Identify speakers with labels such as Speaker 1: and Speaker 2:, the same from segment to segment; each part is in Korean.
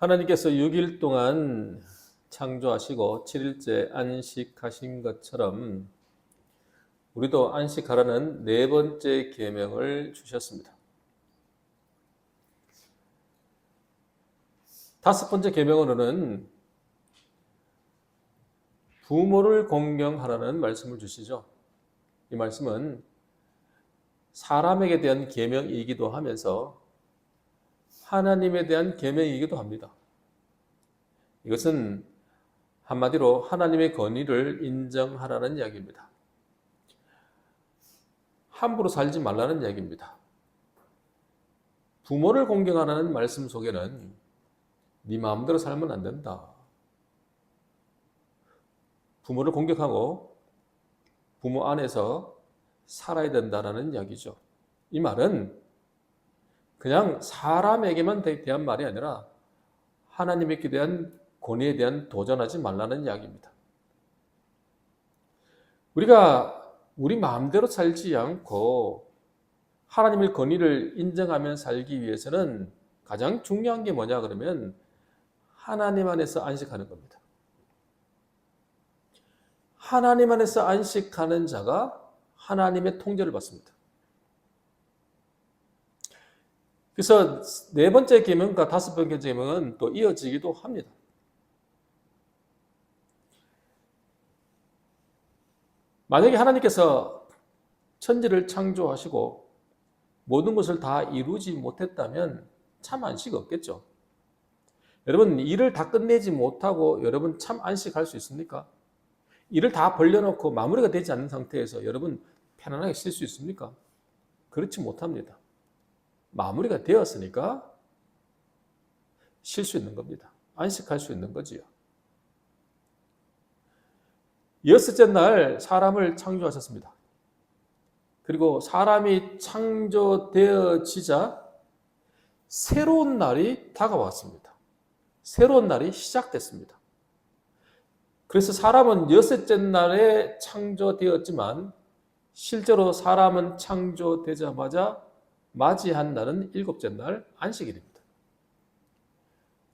Speaker 1: 하나님께서 6일 동안 창조하시고 7일째 안식하신 것처럼 우리도 안식하라는 네 번째 계명을 주셨습니다. 다섯 번째 계명으로는 부모를 공경하라는 말씀을 주시죠. 이 말씀은 사람에게 대한 계명이기도 하면서 하나님에 대한 계명이기도 합니다. 이것은 한마디로 하나님의 권위를 인정하라는 이야기입니다. 함부로 살지 말라는 이야기입니다. 부모를 공경하라는 말씀 속에는 네 마음대로 살면 안 된다. 부모를 공격하고 부모 안에서 살아야 된다라는 이야기죠. 이 말은 그냥 사람에게만 대한 말이 아니라 하나님께 대한 권위에 대한 도전하지 말라는 이야기입니다. 우리가 우리 마음대로 살지 않고 하나님의 권위를 인정하며 살기 위해서는 가장 중요한 게 뭐냐 그러면 하나님 안에서 안식하는 겁니다. 하나님 안에서 안식하는 자가 하나님의 통제를 받습니다. 그래서 네 번째 계명과 다섯 번째 계명은 또 이어지기도 합니다. 만약에 하나님께서 천지를 창조하시고 모든 것을 다 이루지 못했다면 참 안식 없겠죠. 여러분 일을 다 끝내지 못하고 여러분 참 안식할 수 있습니까? 일을 다 벌려놓고 마무리가 되지 않는 상태에서 여러분 편안하게 쉴 수 있습니까? 그렇지 못합니다. 마무리가 되었으니까 쉴 수 있는 겁니다. 안식할 수 있는 거지요. 여섯째 날 사람을 창조하셨습니다. 그리고 사람이 창조되어지자 새로운 날이 다가왔습니다. 새로운 날이 시작됐습니다. 그래서 사람은 여섯째 날에 창조되었지만 실제로 사람은 창조되자마자 맞이한 날은 일곱째 날 안식일입니다.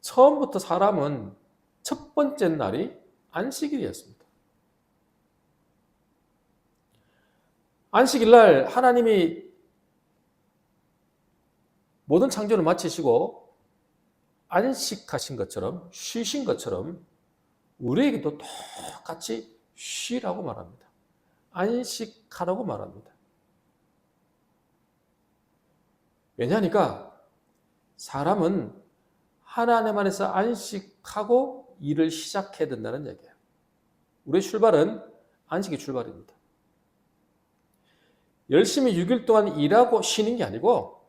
Speaker 1: 처음부터 사람은 첫 번째 날이 안식일이었습니다. 안식일 날 하나님이 모든 창조를 마치시고 안식하신 것처럼 쉬신 것처럼 우리에게도 똑같이 쉬라고 말합니다. 안식하라고 말합니다. 왜냐하니까 사람은 하나님 안에서 안식하고 일을 시작해야 된다는 얘기예요. 우리의 출발은 안식의 출발입니다. 열심히 6일 동안 일하고 쉬는 게 아니고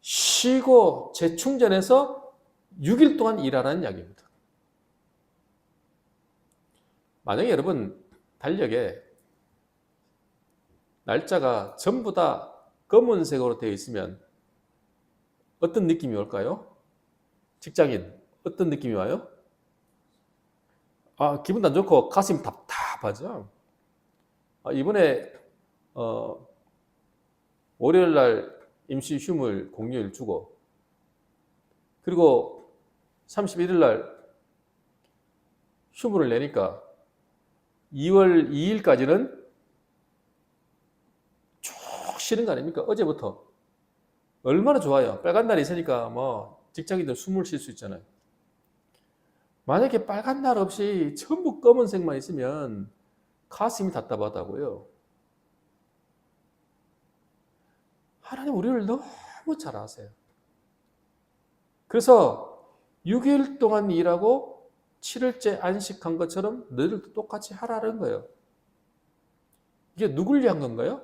Speaker 1: 쉬고 재충전해서 6일 동안 일하라는 이야기입니다. 만약에 여러분 달력에 날짜가 전부 다 검은색으로 되어 있으면 어떤 느낌이 올까요? 직장인 어떤 느낌이 와요? 아 기분도 안 좋고 가슴이 답답하죠. 아, 이번에 어, 월요일 날 임시 휴물 공휴일 주고 그리고 31일 날 휴무를 내니까 2월 2일까지는 쭉 쉬는 거 아닙니까? 어제부터 얼마나 좋아요. 빨간 날이 있으니까 뭐 직장인들 숨을 쉴 수 있잖아요. 만약에 빨간 날 없이 전부 검은색만 있으면 가슴이 답답하다고요. 하나님 우리를 너무 잘 아세요. 그래서 6일 동안 일하고 7일째 안식한 것처럼 너희들도 똑같이 하라는 거예요. 이게 누굴 위한 건가요?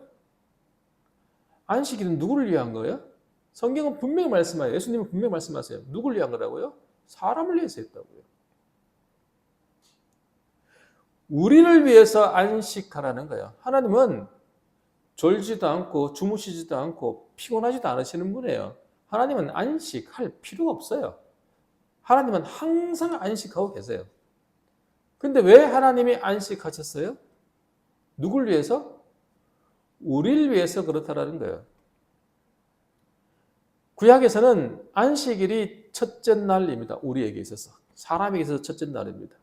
Speaker 1: 안식일은 누구를 위한 거예요? 성경은 분명히 말씀하세요. 예수님은 분명히 말씀하세요. 누굴 위한 거라고요? 사람을 위해서 했다고요. 우리를 위해서 안식하라는 거예요. 하나님은 졸지도 않고 주무시지도 않고 피곤하지도 않으시는 분이에요. 하나님은 안식할 필요가 없어요. 하나님은 항상 안식하고 계세요. 근데 왜 하나님이 안식하셨어요? 누굴 위해서? 우리를 위해서 그렇다라는 거예요. 구약에서는 안식일이 첫째 날입니다. 우리에게 있어서. 사람에게 있어서 첫째 날입니다.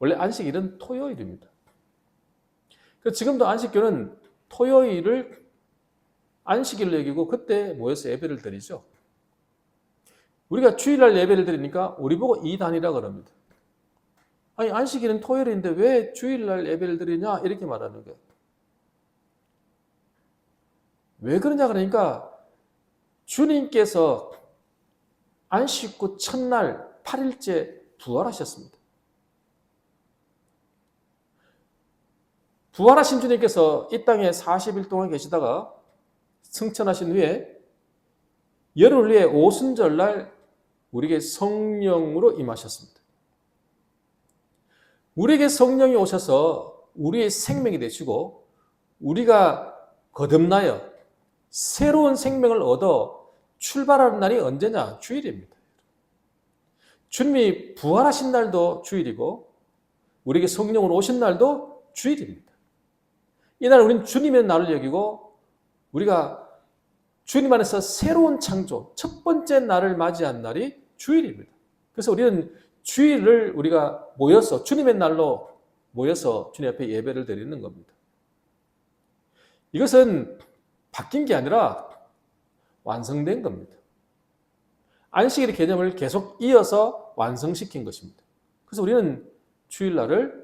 Speaker 1: 원래 안식일은 토요일입니다. 그래서 지금도 안식교는 토요일을 안식일로 여기고 그때 모여서 예배를 드리죠. 우리가 주일날 예배를 드리니까 우리 보고 이단이라 그럽니다. 아니 안식일은 토요일인데 왜 주일날 예배를 드리냐 이렇게 말하는 거예요. 왜 그러냐 그러니까 주님께서 안식 후 첫날 8일째 부활하셨습니다. 부활하신 주님께서 이 땅에 40일 동안 계시다가 승천하신 후에 열흘 후에 오순절날 우리에게 성령으로 임하셨습니다. 우리에게 성령이 오셔서 우리의 생명이 되시고 우리가 거듭나여 새로운 생명을 얻어 출발하는 날이 언제냐? 주일입니다. 주님이 부활하신 날도 주일이고 우리에게 성령으로 오신 날도 주일입니다. 이날 우리는 주님의 날을 여기고 우리가 주님 안에서 새로운 창조, 첫 번째 날을 맞이한 날이 주일입니다. 그래서 우리는 주일을 우리가 모여서 주님의 날로 모여서 주님 앞에 예배를 드리는 겁니다. 이것은 바뀐 게 아니라 완성된 겁니다. 안식일의 개념을 계속 이어서 완성시킨 것입니다. 그래서 우리는 주일날을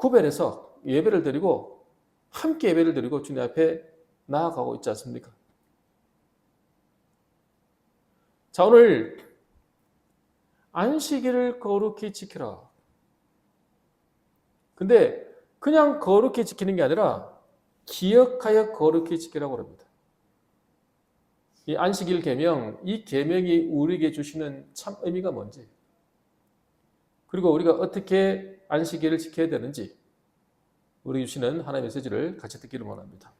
Speaker 1: 구별해서 예배를 드리고 함께 예배를 드리고 주님 앞에 나아가고 있지 않습니까? 자, 오늘 안식일을 거룩히 지키라. 근데 그냥 거룩히 지키는 게 아니라 기억하여 거룩히 지키라고 합니다. 이 안식일 계명, 이 계명이 우리에게 주시는 참 의미가 뭔지, 그리고 우리가 어떻게 안식일을 지켜야 되는지, 우리 주시는 하나님의 메시지를 같이 듣기를 원합니다.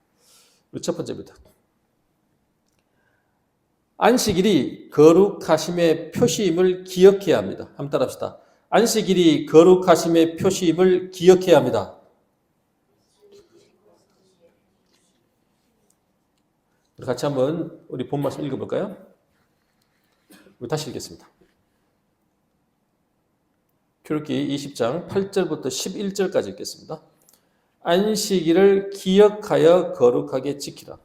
Speaker 1: 첫 번째입니다. 안식일이 거룩하심의 표시임을 기억해야 합니다. 한번 따라합시다. 안식일이 거룩하심의 표시임을 기억해야 합니다. 같이 한번 우리 본 말씀 읽어볼까요? 다시 읽겠습니다. 출기 20장 8절부터 11절까지 읽겠습니다. 안식일을 기억하여 거룩하게 지키라.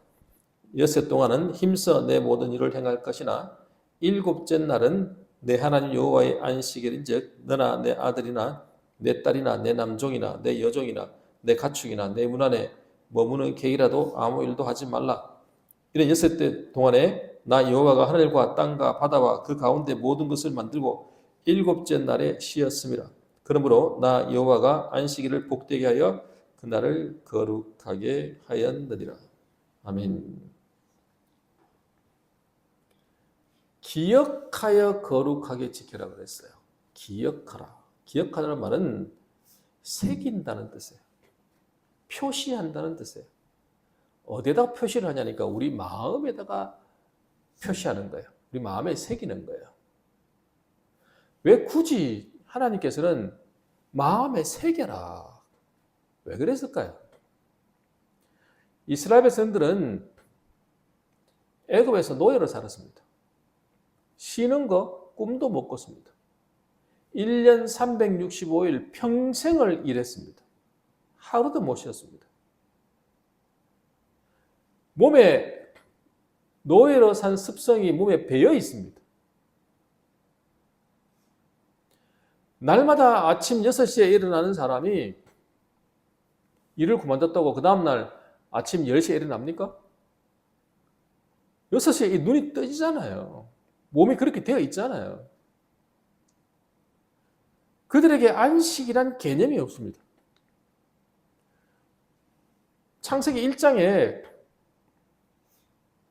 Speaker 1: 여섯 동안은 힘써 내 모든 일을 행할 것이나 일곱째 날은 내 하나님 여호와의 안식일인즉 너나 내 아들이나 내 딸이나 내 남종이나 내 여종이나 내 가축이나 내 문 안에 머무는 개이라도 아무 일도 하지 말라. 이런 여섯 때 동안에 나 여호와가 하늘과 땅과 바다와 그 가운데 모든 것을 만들고 일곱째 날에 쉬었습니다. 그러므로 나 여호와가 안식일을 복되게 하여 그날을 거룩하게 하였느니라. 아멘. 기억하여 거룩하게 지켜라 그랬어요. 기억하라. 기억하라는 말은 새긴다는 뜻이에요. 표시한다는 뜻이에요. 어디다 표시를 하냐니까 우리 마음에다가 표시하는 거예요. 우리 마음에 새기는 거예요. 왜 굳이 하나님께서는 마음에 새겨라. 왜 그랬을까요? 이스라엘 백성들은 애굽에서 노예로 살았습니다. 쉬는 거 꿈도 못 꿨습니다. 1년 365일 평생을 일했습니다. 하루도 못 쉬었습니다. 몸에 노예로 산 습성이 몸에 배어 있습니다. 날마다 아침 6시에 일어나는 사람이 일을 그만뒀다고 그 다음날 아침 10시에 일어납니까? 6시에 눈이 떠지잖아요. 몸이 그렇게 되어 있잖아요. 그들에게 안식이란 개념이 없습니다. 창세기 1장에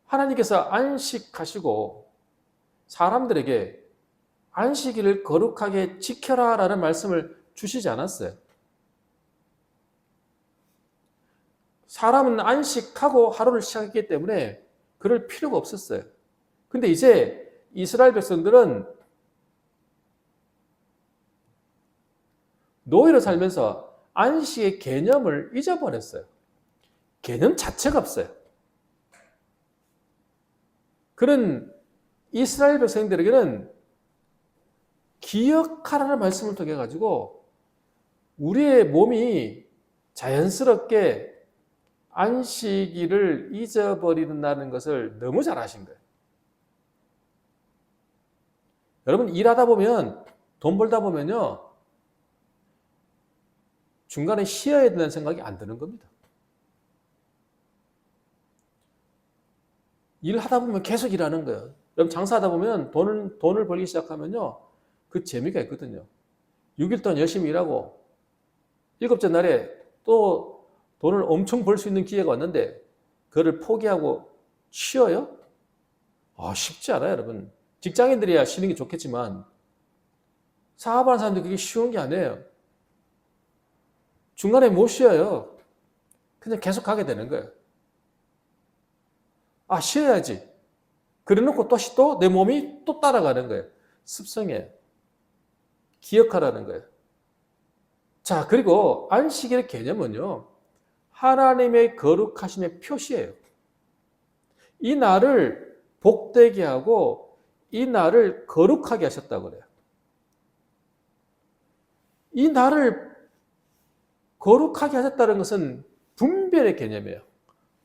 Speaker 1: 하나님께서 안식하시고 사람들에게 안식일을 거룩하게 지켜라 라는 말씀을 주시지 않았어요. 사람은 안식하고 하루를 시작했기 때문에 그럴 필요가 없었어요. 근데 이제 이스라엘 백성들은 노예로 살면서 안식의 개념을 잊어버렸어요. 개념 자체가 없어요. 그런 이스라엘 백성들에게는 기억하라는 말씀을 통해 가지고 우리의 몸이 자연스럽게 안식일을 잊어버린다는 것을 너무 잘 아신 거예요. 여러분 일하다 보면 돈 벌다 보면요 중간에 쉬어야 된다는 생각이 안 드는 겁니다. 일하다 보면 계속 일하는 거예요. 여러분 장사하다 보면 돈을 돈을 벌기 시작하면요 그 재미가 있거든요. 6일 동안 열심히 일하고 일곱째 날에 또 돈을 엄청 벌 수 있는 기회가 왔는데 그거를 포기하고 쉬어요? 아 쉽지 않아요, 여러분. 직장인들이야 쉬는 게 좋겠지만 사업하는 사람들 그게 쉬운 게 아니에요. 중간에 못 쉬어요. 그냥 계속 가게 되는 거예요. 아, 쉬어야지. 그래 놓고 또, 또, 내 몸이 또 따라가는 거예요. 습성이에요. 기억하라는 거예요. 자, 그리고 안식일의 개념은요, 하나님의 거룩하심의 표시예요. 이 날을 복되게 하고, 이 날을 거룩하게 하셨다고 그래요. 이 날을 거룩하게 하셨다는 것은 분별의 개념이에요.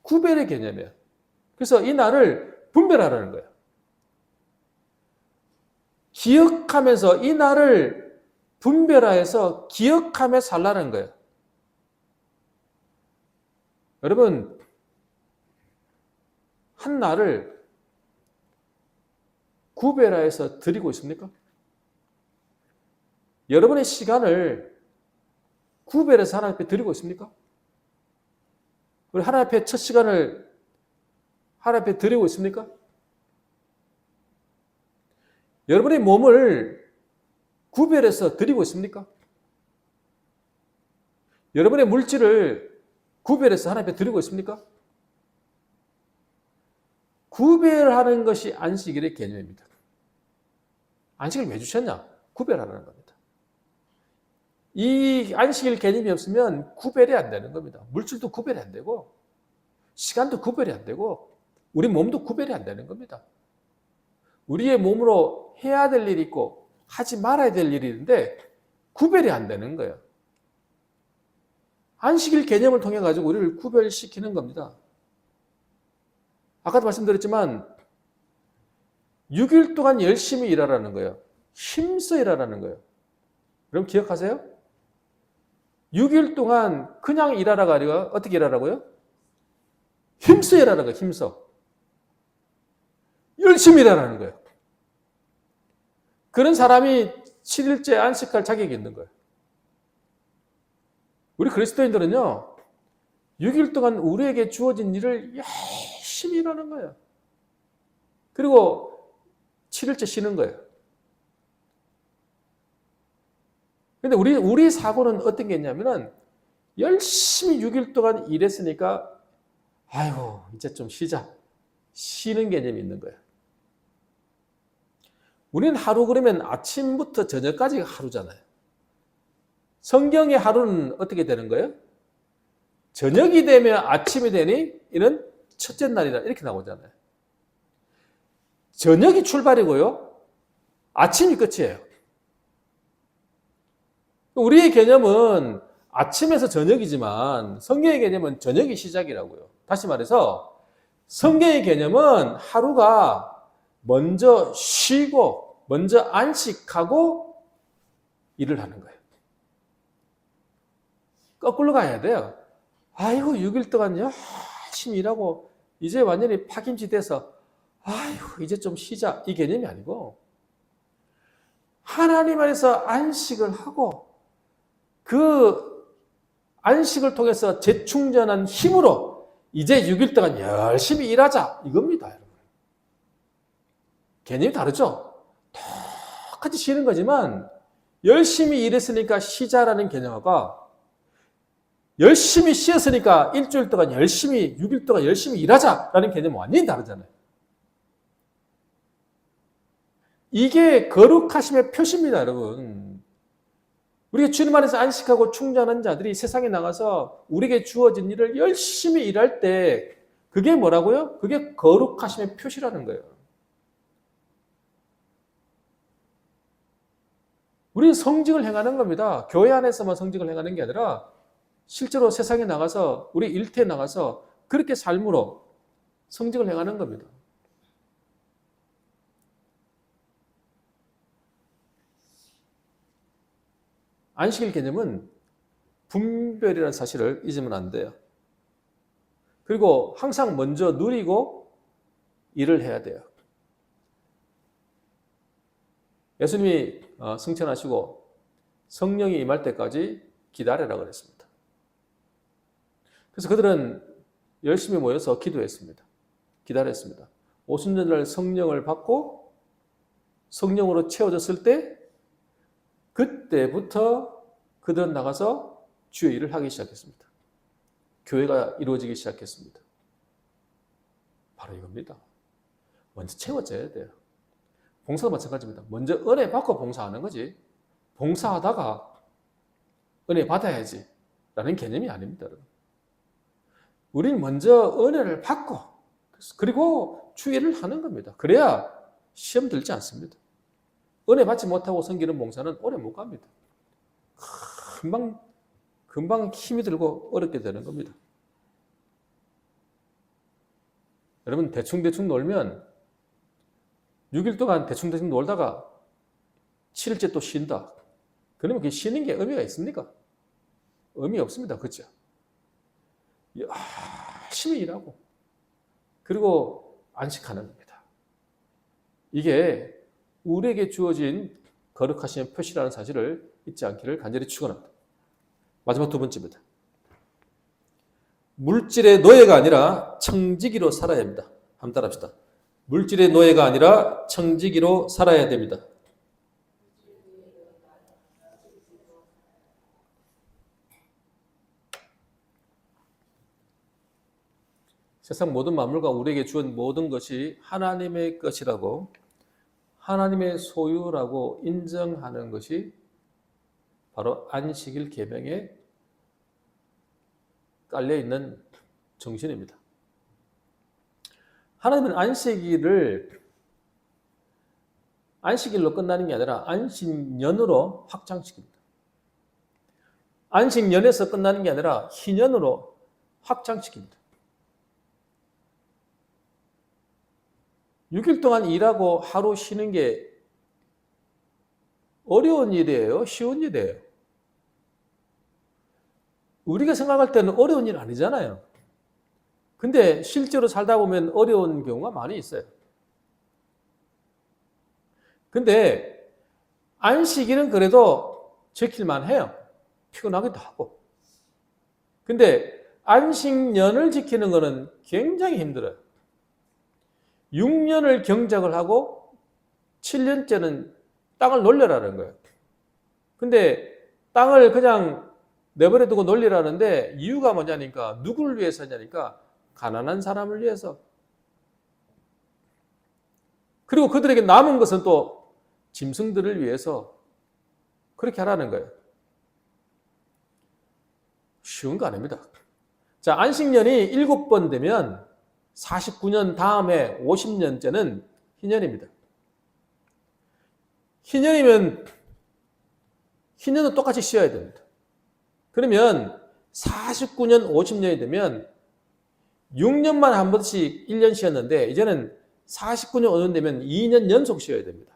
Speaker 1: 구별의 개념이에요. 그래서 이 날을 분별하라는 거예요. 기억하면서 이 날을 분별하여서 기억하며 살라는 거예요. 여러분, 한 날을 구별하여서 드리고 있습니까? 여러분의 시간을 구별해서 하나님 앞에 드리고 있습니까? 우리 하나님 앞에 첫 시간을 하나님 앞에 드리고 있습니까? 여러분의 몸을 구별해서 드리고 있습니까? 여러분의 물질을 구별해서 하나님 앞에 드리고 있습니까? 구별하는 것이 안식일의 개념입니다. 안식을 왜 주셨냐? 구별하라는 겁니다. 이 안식일 개념이 없으면 구별이 안 되는 겁니다. 물질도 구별이 안 되고, 시간도 구별이 안 되고, 우리 몸도 구별이 안 되는 겁니다. 우리의 몸으로 해야 될 일이 있고, 하지 말아야 될 있는데, 구별이 안 되는 거예요. 안식일 개념을 통해 가지고 우리를 구별시키는 겁니다. 아까도 말씀드렸지만 6일 동안 열심히 일하라는 거예요. 힘써 일하라는 거예요. 여러분 기억하세요? 6일 동안 그냥 일하라가 아니라 어떻게 일하라고요? 힘써 일하라는 거예요. 힘써. 열심히 일하라는 거예요. 그런 사람이 7일째 안식할 자격이 있는 거예요. 우리 그리스도인들은요, 6일 동안 우리에게 주어진 일을 열심히 일하는 거예요. 그리고 7일째 쉬는 거예요. 근데 우리, 우리 사고는 어떤 게 있냐면은, 열심히 6일 동안 일했으니까, 아이고, 이제 좀 쉬자. 쉬는 개념이 있는 거예요. 우리는 하루 그러면 아침부터 저녁까지가 하루잖아요. 성경의 하루는 어떻게 되는 거예요? 저녁이 되면 아침이 되니 이는 첫째 날이다. 이렇게 나오잖아요. 저녁이 출발이고요. 아침이 끝이에요. 우리의 개념은 아침에서 저녁이지만 성경의 개념은 저녁이 시작이라고요. 다시 말해서 성경의 개념은 하루가 먼저 쉬고 먼저 안식하고 일을 하는 거예요. 거꾸로 가야 돼요. 아이고 6일 동안 열심히 일하고 이제 완전히 파김치 돼서 아이고 이제 좀 쉬자 이 개념이 아니고 하나님 안에서 안식을 하고 그 안식을 통해서 재충전한 힘으로 이제 6일 동안 열심히 일하자 이겁니다 여러분 개념이 다르죠 똑같이 쉬는 거지만 열심히 일했으니까 쉬자라는 개념과 열심히 쉬었으니까 일주일 동안 열심히, 6일 동안 열심히 일하자라는 개념은 완전히 다르잖아요. 이게 거룩하심의 표시입니다, 여러분. 우리가 주님 안에서 안식하고 충전한 자들이 세상에 나가서 우리에게 주어진 일을 열심히 일할 때 그게 뭐라고요? 그게 거룩하심의 표시라는 거예요. 우리는 성직을 행하는 겁니다. 교회 안에서만 성직을 행하는 게 아니라 실제로 세상에 나가서 우리 일터에 나가서 그렇게 삶으로 성직을 행하는 겁니다. 안식일 개념은 분별이라는 사실을 잊으면 안 돼요. 그리고 항상 먼저 누리고 일을 해야 돼요. 예수님이 어, 승천하시고 성령이 임할 때까지 기다려라 그랬습니다. 그래서 그들은 열심히 모여서 기도했습니다. 기다렸습니다. 오순절날 성령을 받고 성령으로 채워졌을 때 그때부터 그들은 나가서 주의 일을 하기 시작했습니다. 교회가 이루어지기 시작했습니다. 바로 이겁니다. 먼저 채워져야 돼요. 봉사도 마찬가지입니다. 먼저 은혜 받고 봉사하는 거지. 봉사하다가 은혜 받아야지. 라는 개념이 아닙니다. 우리는 먼저 은혜를 받고, 그리고 주의를 하는 겁니다. 그래야 시험 들지 않습니다. 은혜 받지 못하고 섬기는 봉사는 오래 못 갑니다. 금방, 금방 힘이 들고 어렵게 되는 겁니다. 여러분, 대충대충 놀면 6일 동안 대충대충 놀다가 7일째 또 쉰다. 그러면 그 쉬는 게 의미가 있습니까? 의미 없습니다. 그죠? 열심히 일하고, 그리고 안식하는 겁니다. 이게 우리에게 주어진 거룩하신 표시라는 사실을 잊지 않기를 간절히 축원합니다. 마지막 두 번째입니다. 물질의 노예가 아니라 청지기로 살아야 합니다. 한번 따라합시다. 물질의 노예가 아니라 청지기로 살아야 됩니다. 세상 모든 만물과 우리에게 주은 모든 것이 하나님의 것이라고 하나님의 소유라고 인정하는 것이 바로 안식일 계명에 깔려 있는 정신입니다. 하나님은 안식일을 안식일로 끝나는 게 아니라 안식년으로 확장시킵니다. 안식년에서 끝나는 게 아니라 희년으로 확장시킵니다. 6일 동안 일하고 하루 쉬는 게 어려운 일이에요? 쉬운 일이에요? 우리가 생각할 때는 어려운 일 아니잖아요. 근데 실제로 살다 보면 어려운 경우가 많이 있어요. 근데 안식일은 그래도 지킬만 해요. 피곤하기도 하고. 근데 안식년을 지키는 것은 굉장히 힘들어요. 6년을 경작을 하고 7년째는 땅을 놀려라는 거예요. 근데 땅을 그냥 내버려 두고 놀리라는데 이유가 뭐냐니까 누구를 위해서냐니까 가난한 사람을 위해서 그리고 그들에게 남은 것은 또 짐승들을 위해서 그렇게 하라는 거예요. 쉬운 거 아닙니다. 자, 안식년이 일곱 번 되면 49년 다음에 50년째는 희년입니다. 희년이면 희년은 똑같이 쉬어야 됩니다. 그러면 49년, 50년이 되면 6년만 한 번씩 1년 쉬었는데 이제는 49년 5년 되면 2년 연속 쉬어야 됩니다.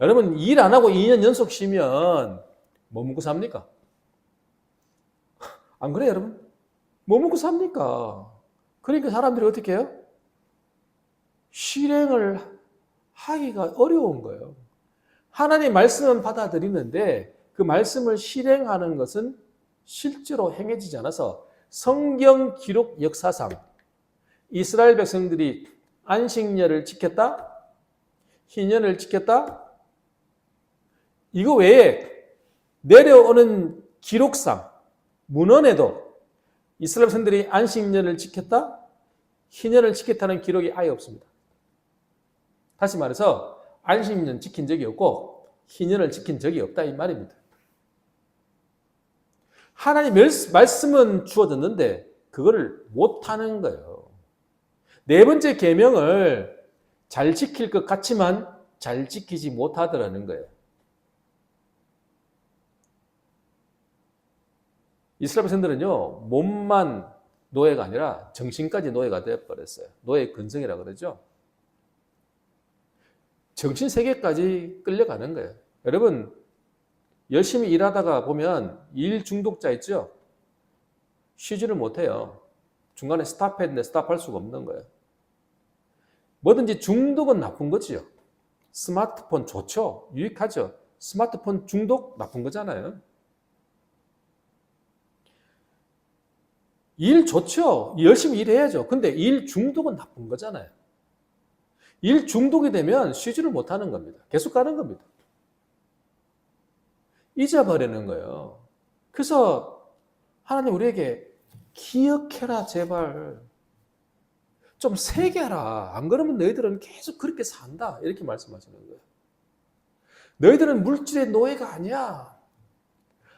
Speaker 1: 여러분 일 안 하고 2년 연속 쉬면 뭐 먹고 삽니까? 안 그래요, 여러분? 뭐 먹고 삽니까? 그러니까 사람들이 어떻게 해요? 실행을 하기가 어려운 거예요. 하나님 말씀은 받아들이는데 그 말씀을 실행하는 것은 실제로 행해지지 않아서 성경 기록 역사상 이스라엘 백성들이 안식년을 지켰다? 희년을 지켰다? 이거 외에 내려오는 기록상 문헌에도 이스라엘 백성들이 안식년을 지켰다? 희년을 지켰다는 기록이 아예 없습니다. 다시 말해서 안식년 지킨 적이 없고 희년을 지킨 적이 없다 이 말입니다. 하나님 말씀은 주어졌는데 그거를 못하는 거예요. 네 번째 계명을 잘 지킬 것 같지만 잘 지키지 못하더라는 거예요. 이스라엘 백성들은요 몸만 노예가 아니라 정신까지 노예가 되어버렸어요. 노예 근성이라 그러죠. 정신 세계까지 끌려가는 거예요. 여러분 열심히 일하다가 보면 일 중독자 있죠? 쉬지를 못해요. 중간에 스탑했는데 스탑할 수가 없는 거예요. 뭐든지 중독은 나쁜 거지요. 스마트폰 좋죠? 유익하죠? 스마트폰 중독 나쁜 거잖아요. 일 좋죠? 열심히 일해야죠. 근데 일 중독은 나쁜 거잖아요. 일 중독이 되면 쉬지를 못하는 겁니다. 계속 가는 겁니다. 잊어버리는 거예요. 그래서 하나님 우리에게 기억해라 제발 좀 하라 안 그러면 너희들은 계속 그렇게 산다 이렇게 말씀하시는 거예요. 너희들은 물질의 노예가 아니야.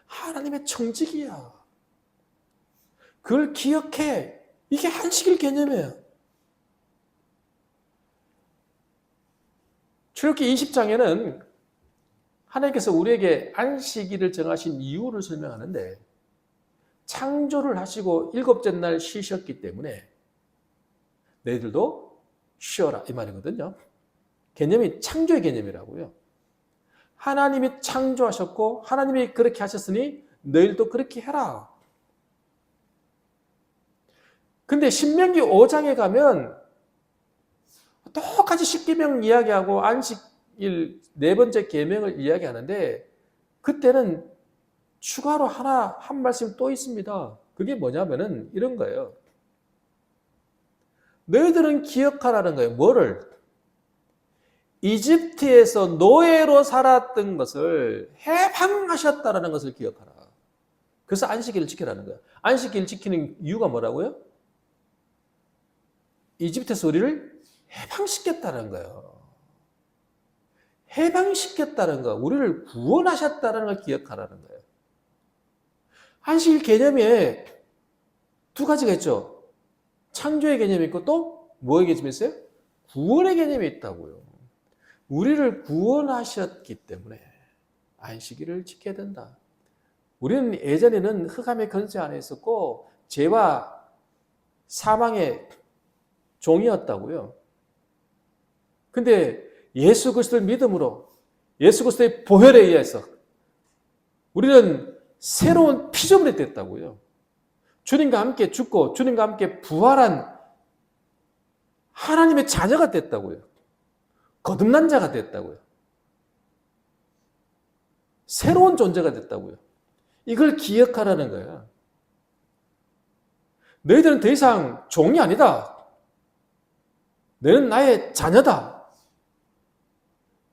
Speaker 1: 하나님의 청직이야. 그걸 기억해. 이게 한식일 개념이에요. 출애굽기 20장에는 하나님께서 우리에게 안식일을 정하신 이유를 설명하는데 창조를 하시고 일곱째 날 쉬셨기 때문에 너희들도 쉬어라 이 말이거든요. 개념이 창조의 개념이라고요. 하나님이 창조하셨고 하나님이 그렇게 하셨으니 너희들도 그렇게 해라. 근데 신명기 5장에 가면 똑같이 십계명 이야기하고 안식 일 네 번째 계명을 이야기하는데 그때는 추가로 하나 한 말씀 또 있습니다. 그게 뭐냐면은 이런 거예요. 너희들은 기억하라는 거예요. 뭐를? 이집트에서 노예로 살았던 것을 해방하셨다라는 것을 기억하라. 그래서 안식일을 지키라는 거예요. 안식일 지키는 이유가 뭐라고요? 이집트에서 우리를 해방시켰다는 거예요. 해방시켰다는 거, 우리를 구원하셨다는 걸 기억하라는 거예요. 안식일 개념에 두 가지가 있죠. 창조의 개념이 있고 또 뭐의 개념이 있어요? 구원의 개념이 있다고요. 우리를 구원하셨기 때문에 안식일을 지켜야 된다. 우리는 예전에는 흑암의 건세 안에 있었고 죄와 사망의 종이었다고요. 근데 예수 그리스도를 믿음으로 예수 그리스도의 보혈에 의해서 우리는 새로운 피조물이 됐다고요. 주님과 함께 죽고 주님과 함께 부활한 하나님의 자녀가 됐다고요. 거듭난 자가 됐다고요. 새로운 존재가 됐다고요. 이걸 기억하라는 거야. 너희들은 더 이상 종이 아니다. 너희는 나의 자녀다.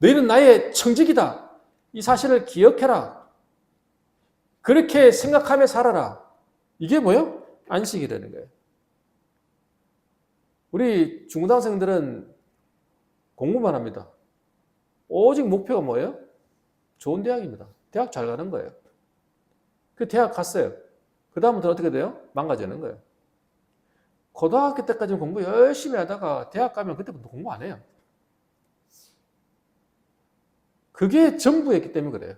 Speaker 1: 너희는 나의 청직이다. 이 사실을 기억해라. 그렇게 생각하며 살아라. 이게 뭐요? 안식이라는 거예요. 우리 중고등학생들은 공부만 합니다. 오직 목표가 뭐예요? 좋은 대학입니다. 대학 잘 가는 거예요. 그 대학 갔어요. 그 다음부터 어떻게 돼요? 망가지는 거예요. 고등학교 때까지 공부 열심히 하다가 대학 가면 그때부터 공부 안 해요. 그게 전부였기 때문에 그래요.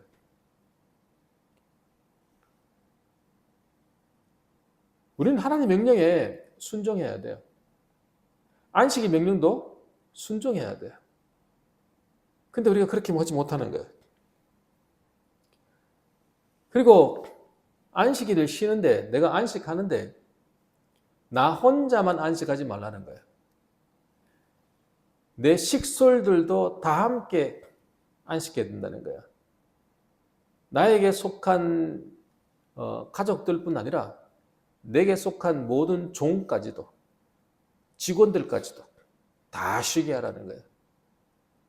Speaker 1: 우리는 하나님 명령에 순종해야 돼요. 안식의 명령도 순종해야 돼요. 근데 우리가 그렇게 하지 못하는 거예요. 그리고 안식일을 쉬는데, 내가 안식하는데, 나 혼자만 안식하지 말라는 거예요. 내 식솔들도 다 함께 안식해야 된다는 거야. 나에게 속한 어, 가족들뿐 아니라 내게 속한 모든 종까지도 직원들까지도 다 쉬게 하라는 거예요.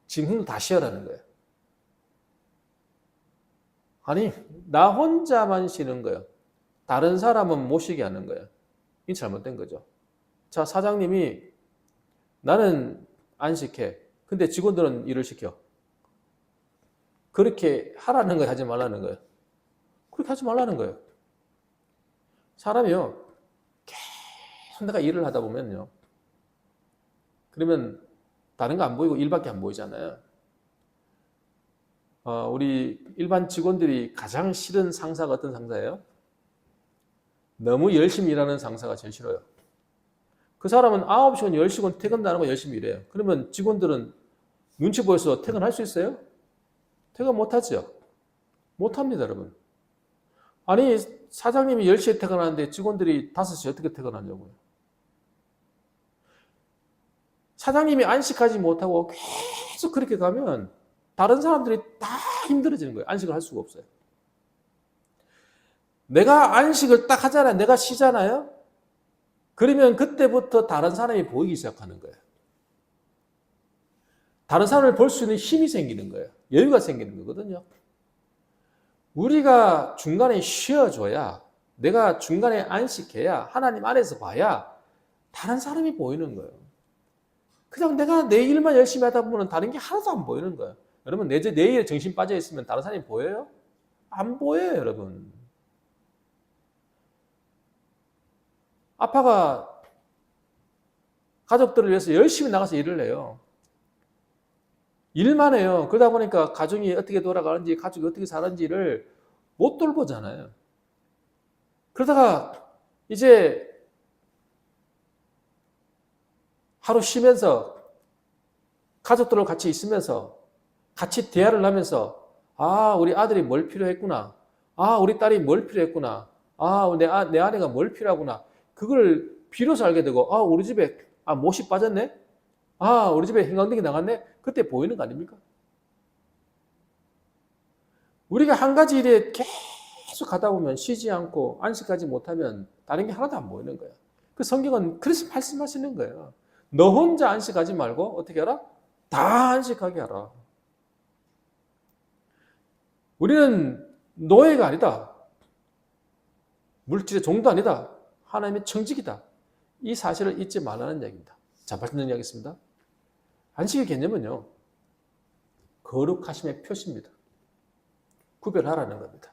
Speaker 1: 짐을 다 쉬어라는 거예요. 아니 나 혼자만 쉬는 거예요. 다른 사람은 못 쉬게 하는 거예요. 이 잘못된 거죠. 자 사장님이 나는 안식해. 근데 직원들은 일을 시켜. 그렇게 하라는 거 하지 말라는 거예요. 그렇게 하지 말라는 거예요. 사람이요. 계속 내가 일을 하다 보면요. 그러면 다른 거 안 보이고 일밖에 안 보이잖아요. 어, 우리 일반 직원들이 가장 싫은 상사가 어떤 상사예요? 너무 열심히 일하는 상사가 제일 싫어요. 그 사람은 9시간, 10시간 퇴근하는 거 열심히 일해요. 그러면 직원들은 눈치 보여서 퇴근할 수 있어요? 퇴근 못 하죠? 못 합니다, 여러분. 아니, 사장님이 10시에 퇴근하는데 직원들이 5시에 어떻게 퇴근하냐고요. 사장님이 안식하지 못하고 계속 그렇게 가면 다른 사람들이 다 힘들어지는 거예요. 안식을 할 수가 없어요. 내가 안식을 딱 하잖아요. 내가 쉬잖아요. 그러면 그때부터 다른 사람이 보이기 시작하는 거예요. 다른 사람을 볼 수 있는 힘이 생기는 거예요. 여유가 생기는 거거든요. 우리가 중간에 쉬어줘야, 내가 중간에 안식해야, 하나님 안에서 봐야 다른 사람이 보이는 거예요. 그냥 내가 내 일만 열심히 하다 보면 다른 게 하나도 안 보이는 거예요. 여러분, 내, 내 일에 정신 빠져 있으면 다른 사람이 보여요? 안 보여요, 여러분. 아빠가 가족들을 위해서 열심히 나가서 일을 해요. 일만 해요. 그러다 보니까 가정이 어떻게 돌아가는지, 가족이 어떻게 사는지를 못 돌보잖아요. 그러다가 이제 하루 쉬면서 가족들과 같이 있으면서 같이 대화를 하면서 아, 우리 아들이 뭘 필요했구나. 아, 우리 딸이 뭘 필요했구나. 아, 내, 아, 내 아내가 뭘 필요하구나. 그걸 비로소 알게 되고, 아, 우리 집에, 아, 못이 빠졌네? 아, 우리 집에 형광등이 나갔네? 그때 보이는 거 아닙니까? 우리가 한 가지 일에 계속 가다 보면 쉬지 않고 안식하지 못하면 다른 게 하나도 안 보이는 거야. 그 성경은 그래서 말씀하시는 거예요. 너 혼자 안식하지 말고 어떻게 하라? 다 안식하게 하라. 우리는 노예가 아니다. 물질의 종도 아니다. 하나님의 청직이다. 이 사실을 잊지 말라는 이야기입니다. 자, 말씀 정리하겠습니다. 안식의 개념은요, 거룩하심의 표시입니다. 구별하라는 겁니다.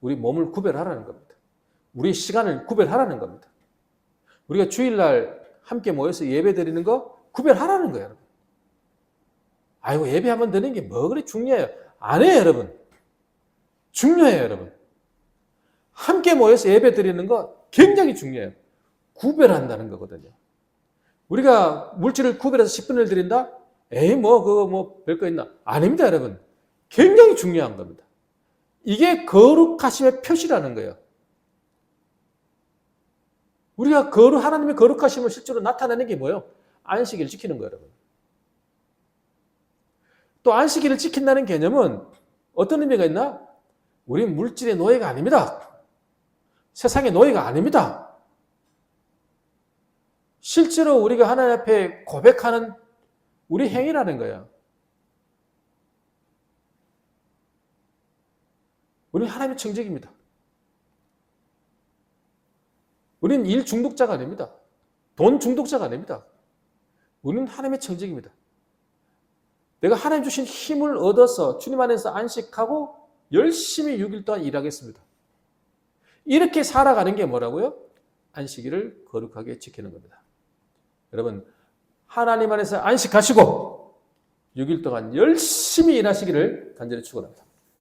Speaker 1: 우리 몸을 구별하라는 겁니다. 우리 시간을 구별하라는 겁니다. 우리가 주일날 함께 모여서 예배 드리는 거 구별하라는 거예요, 여러분. 아이고, 예배 한번 드리는 게 뭐 그리 중요해요. 안 해요, 여러분. 중요해요, 여러분. 함께 모여서 예배 드리는 거 굉장히 중요해요. 구별한다는 거거든요. 우리가 물질을 구별해서 10분을 드린다? 에이, 뭐, 그거 뭐, 별거 있나? 아닙니다, 여러분. 굉장히 중요한 겁니다. 이게 거룩하심의 표시라는 거예요. 우리가 거룩, 하나님의 거룩하심을 실제로 나타내는 게 뭐예요? 안식일을 지키는 거예요, 여러분. 또 안식일을 지킨다는 개념은 어떤 의미가 있나? 우린 물질의 노예가 아닙니다. 세상의 노예가 아닙니다. 실제로 우리가 하나님 앞에 고백하는 우리 행위라는 거예요. 우리는 하나님의 청직입니다. 우리는 일 중독자가 아닙니다. 돈 중독자가 아닙니다. 우리는 하나님의 청직입니다. 내가 하나님 주신 힘을 얻어서 주님 안에서 안식하고 열심히 6일 동안 일하겠습니다. 이렇게 살아가는 게 뭐라고요? 안식일을 거룩하게 지키는 겁니다. 여러분, 하나님 안에서 안식하시고 6일 동안 열심히 일하시기를 간절히 축원합니다.